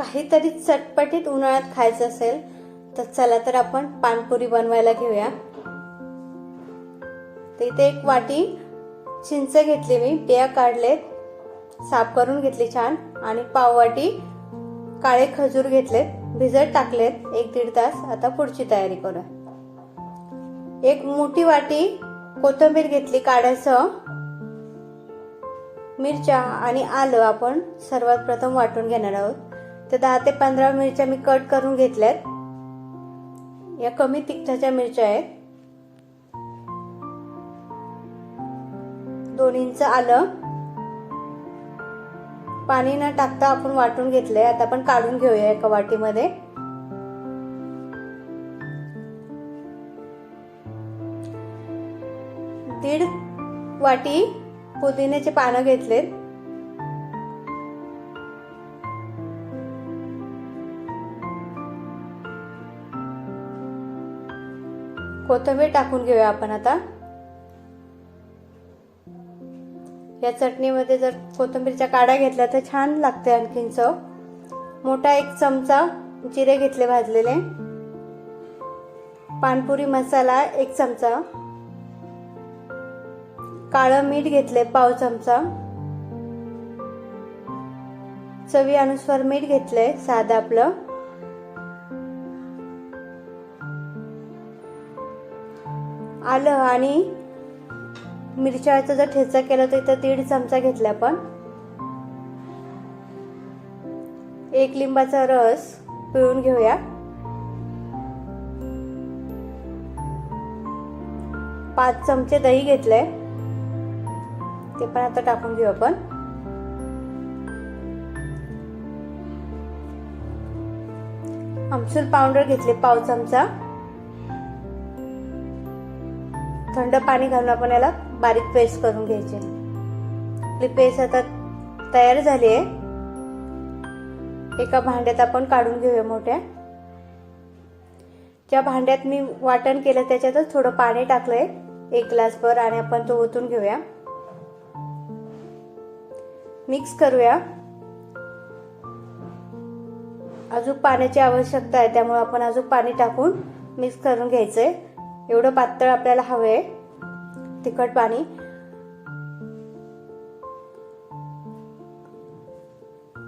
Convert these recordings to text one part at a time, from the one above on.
काहीतरी चटपटीत उन्हाळ्यात खायचं असेल तर चला तर आपण पानपुरी बनवायला घेऊया. तर इथे एक वाटी चिंच घेतली मी बिया काढलेत साफ करून घेतली छान आणि पाववाटी काळे खजूर घेतलेत भिजत टाकलेत एक दीड तास. आता पुढची तयारी करूया. एक मोठी वाटी कोथिंबीर घेतली काढ्यासह मिरच्या आणि आलं आपण सर्वात प्रथम वाटून घेणार आहोत. तर दहा ते पंधरा मिरच्या मी कट करून घेतल्यात. या कमी तिखटाच्या मिरच्या आहेत. दोन इंच आलं. पाणी न टाकता आपण वाटून घेतलंय. आता आपण काढून घेऊया एका वाटीमध्ये. दीड वाटी पुदिन्याचे पानं घेतलेत. कोथिंबीर टाकून घेऊया आपण आता. या चटणीमध्ये जर कोथिंबीरच्या काड्या घेतल्या तर छान लागते आणखीन चव. मोठा एक चमचा जिरे घेतले भाजलेले. पानपुरी मसाला एक चमचा. काळं मीठ घेतले पाव चमचा. चवी अनुसार मीठ घेतलंय साधं आपलं. आलं आणि मिरच्याचा जर ठेचा केला तर इथं दीड चमचा घेतला आपण एक लिंबाचा रस पिळून घेऊया. पाच चमचे दही घेतलंय. ते पण आता टाकून घेऊ आपण. आमसूल पावडर घेतले पाव चमचा. थंड पाणी घालून आपण याला बारीक पेस्ट करून घ्यायचे. आपली पेस्ट आता तयार झाली आहे. एका भांड्यात आपण काढून घेऊया मोठ्या. ज्या भांड्यात मी वाटण केलं त्याच्यातच थोडं पाणी टाकलंय. एक ग्लासभर आणि आपण तो ओतून घेऊया. मिक्स करूया. अजून पाण्याची आवश्यकता आहे त्यामुळे आपण अजून पाणी टाकून मिक्स करून घ्यायचंय. एवढं पातळ आपल्याला हवं आहे तिखट पाणी.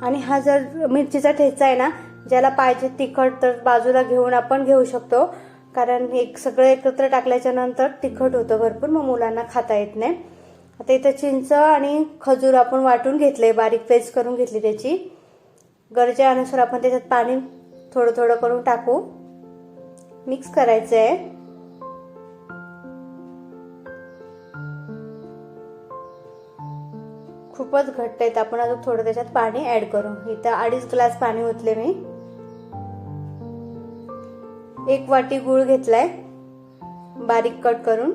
आणि हा जर मिरचीचा ठेचा आहे ना ज्याला पाहिजे तिखट तर बाजूला घेऊन आपण घेऊ शकतो. कारण एक सगळं एकत्र टाकल्याच्या नंतर तिखट होतं भरपूर मग मुलांना खाता येत नाही. आता इथं चिंच आणि खजूर आपण वाटून घेतले बारीक पेस्ट करून घेतली त्याची. गरजेनुसार आपण त्याच्यात पाणी थोडं थोडं करून टाकू. मिक्स करायचं आहे खूपच घट्ट आहेत. आपण अजून थोडं त्याच्यात पाणी ऍड करू. इथं अडीच ग्लास पाणी ओतले मी. एक वाटी गुळ घेतलाय. बारीक कट करून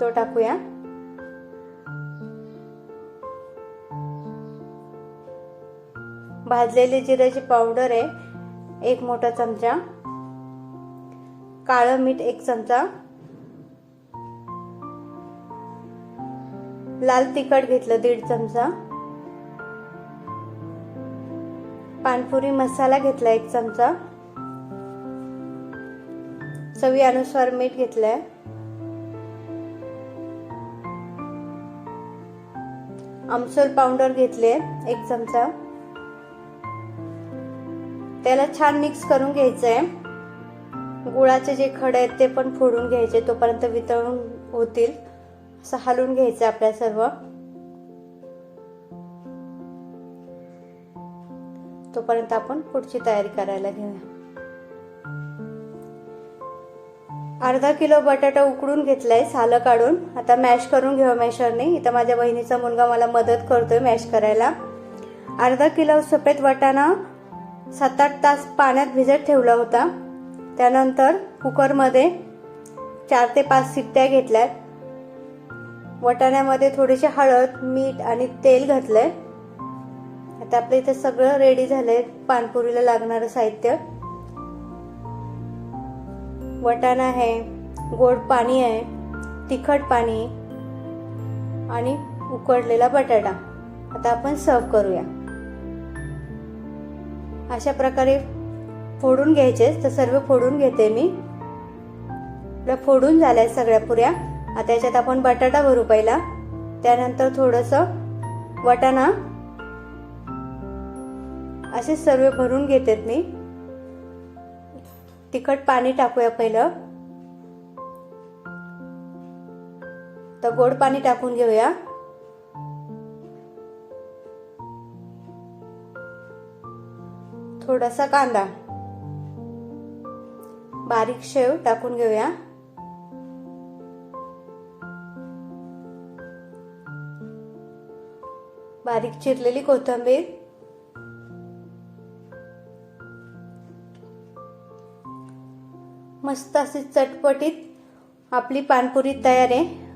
तो टाकूया. भाजलेली जिऱ्याची पावडर आहे. एक मोठा चमचा. काळं मीठ एक चमचा. लाल तिखट घेतलं दीड चमचा. पानपुरी मसाला घेतला एक चमचा. चवी अनुसार मीठ घेतलंय. आमसूल पावडर घेतले एक चमचा. त्याला छान मिक्स करून घ्यायचंय. गुळाचे जे खडे आहेत ते पण फोडून घ्यायचे तोपर्यंत वितळून होतील. असं हलवून घ्यायचं आपल्या सर्व. तोपर्यंत आपण पुढची तयारी करायला घेऊया. अर्धा किलो बटाटा उकडून घेतलाय सालं काढून. आता मॅश करून घेऊ मॅशरने इथं माझ्या बहिणीचा मुलगा मला मदत करतोय मॅश करायला. अर्धा किलो सफेद वाटाणा सात आठ तास पाण्यात भिजत ठेवला होता. त्यानंतर कुकरमध्ये चार ते पाच शिट्ट्या घेतल्यात. वटाण्यामध्ये थोडीशी हळद मीठ आणि तेल घातलंय. आता आपलं इथे सगळं रेडी झालंय. पानपुरीला लागणारं साहित्य. वटाणा आहे गोड पाणी आहे तिखट पाणी आणि उकडलेला बटाटा. आता आपण सर्व करूया. अशा प्रकारे फोडून घ्यायचे तर सर्व फोडून घेते मी. फोडून झाल्या सगळ्या पुऱ्या. आता याच्यात आपण बटाटा भरू पहिला. त्यानंतर थोडंसं वटाणा. असे सर्व भरून घेतात मी. तिखट पाणी टाकूया पहिलं. तर गोड पाणी टाकून घेऊया. थोडासा कांदा. बारीक शेव टाकून घेऊया. बारीक चिरलेली कोथिंबीर. मस्त अशी चटपटीत आपली पानपुरी तयार आहे.